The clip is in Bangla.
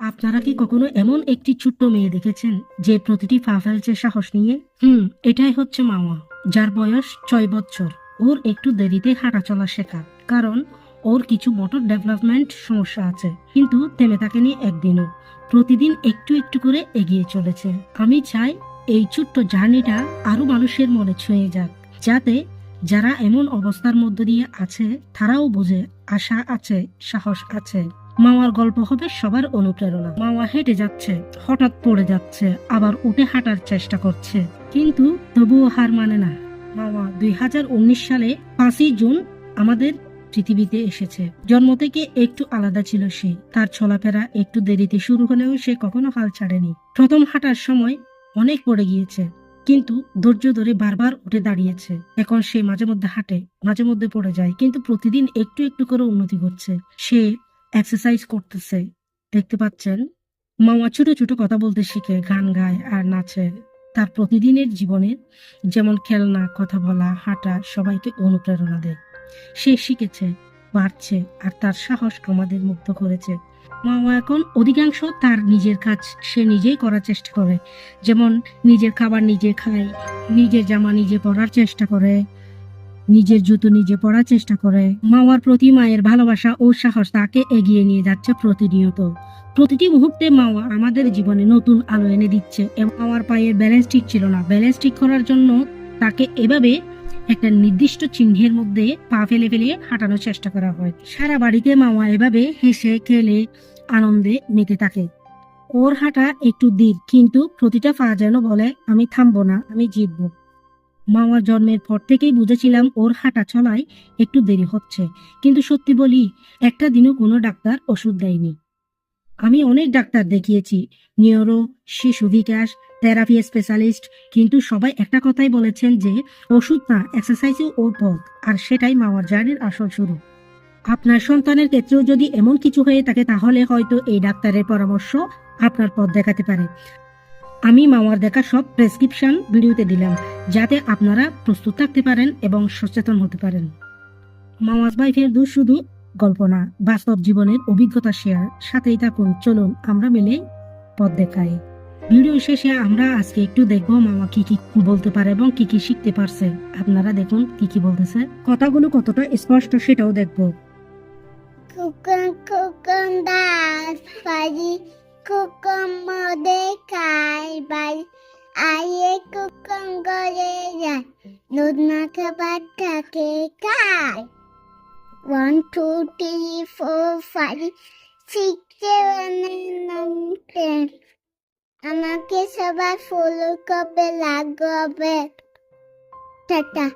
আপনারা কি কখনো এমন একটি ছোট্ট মেয়ে দেখেছেন যে প্রতিটি পা ফেলছে সাহস নিয়ে? হুম, এটাই হচ্ছে মামা, যার বয়স ছয় বছর। ওর একটু দেরিতে হাঁটা চলা শেখা, কারণ ওর কিছু মোটর ডেভেলপমেন্ট সমস্যা আছে। কিন্তু থেমে থাকেনি একদিনও। প্রতিদিন একটু একটু করে এগিয়ে চলেছে। আমি চাই এই ছোট্ট জার্নিটা আরও মানুষের মনে ছুঁয়ে যাক, যাতে যারা এমন অবস্থার মধ্য দিয়ে আছে, তারাও বোঝে আশা আছে, সাহস আছে। মামার গল্প হবে সবার অনুপ্রেরণা। মামা হেঁটে যাচ্ছে, হঠাৎ পড়ে যাচ্ছে, আবার উঠে হাঁটার চেষ্টা করছে। কিন্তু তবুও হার মানে না। মামা দুই হাজার উনিশ সালে পাঁচই জুন আমাদের পৃথিবীতে এসেছে। জন্ম থেকে একটু আলাদা ছিল সে। তার চলাফেরা একটু দেরিতে শুরু হলেও সে কখনো হাল ছাড়েনি। প্রথম হাঁটার সময় অনেক পড়ে গিয়েছে, কিন্তু ধৈর্য ধরে বারবার উঠে দাঁড়িয়েছে। এখন সে মাঝে মধ্যে হাঁটে মাঝে মধ্যে পড়ে যায়, কিন্তু প্রতিদিন একটু একটু করে উন্নতি করছে। সে এক্সারসাইজ করতেছে। দেখতে পাচ্ছেন? মামা ছোট ছোট কথা বলতে শিখে, গান গায় আর নাচে। তার প্রতিদিনের জীবনে যেমন খেলনা, কথা বলা, হাঁটা সবাইকে অনুপ্রেরণা দেয়। সে শিখেছে, বাড়ছে আর তার সাহস আমাদের মুক্ত করেছে। মামা এখন অধিকাংশ তার নিজের কাজ সে নিজেই করার চেষ্টা করে। যেমন নিজের খাবার নিজে খায়, নিজের জামা নিজে পরার চেষ্টা করে। নিজের জুতো নিজে পড়ার চেষ্টা করে। মামার প্রতি মায়ের ভালোবাসা ও সাহস তাকে এগিয়ে নিয়ে যাচ্ছে প্রতিনিয়ত। প্রতিটি মুহূর্তে মাওয়া আমাদের জীবনে নতুন আলো এনে দিচ্ছে এবং আমার পায়ের ব্যালেন্স ঠিক ছিল না। ব্যালেন্স ঠিক করার জন্য তাকে এভাবে একটা নির্দিষ্ট চিহ্নের মধ্যে পা ফেলে ফেলে হাঁটানোর চেষ্টা করা হয়। সারা বাড়িতে মামা এভাবে হেসে, খেলে, আনন্দে মেতে থাকে। ওর হাঁটা একটু দীর কিন্তু প্রতিটা পা যেন বলে, আমি থামবো না, আমি জিতবো। মামা জন্মের পর থেকেই বুঝেছিলাম ওর হাঁটা চলায় একটু দেরি হচ্ছে। কিন্তু সত্যি বলি, একটা দিনও কোনো ডাক্তার ওষুধ দেয়নি। আমি অনেক ডাক্তার দেখিয়েছি, নিউরো, শিশু বিকাশ, থেরাপি স্পেশালিস্ট, কিন্তু সবাই একটা কথাই বলেছেন যে, ওষুধ না এক্সারসাইজে ওর পথ, আর সেটাই মামার জার্নির আসল শুরু। আপনার সন্তানের ক্ষেত্রেও যদি এমন কিছু হয়ে থাকে, তাহলে হয়তো এই ডাক্তারের পরামর্শ আপনার পথ দেখাতে পারে। আমি মামার দেখা সব প্রেসক্রিপশন ভিডিওতে দিলাম, যাতে আপনারা প্রস্তুত থাকতে পারেন এবং সচেতন হতে পারেন। মামাজ বাইফের দু শুধু গল্প না, বাস্তব জীবনের অভিজ্ঞতা শেয়ার সাথেই থাকুন, চলুন আমরা মিলে পথ দেখাই। ভিডিও শেষে আমরা আজকে একটু দেখব মামা কি কি বলতে পারে এবং কি কি শিখতে পারছে। আপনারা দেখুন কি কি বলতেছে। কথাগুলো কতটা স্পষ্ট সেটাও দেখব। কুকুর কুকুর দাস বাড়ি কুকুর মদে দুধ না খাবার থাকে খায় one two three four five six seven nine ten আমাকে সবাই ফলো করবে লাগবে? টাটা।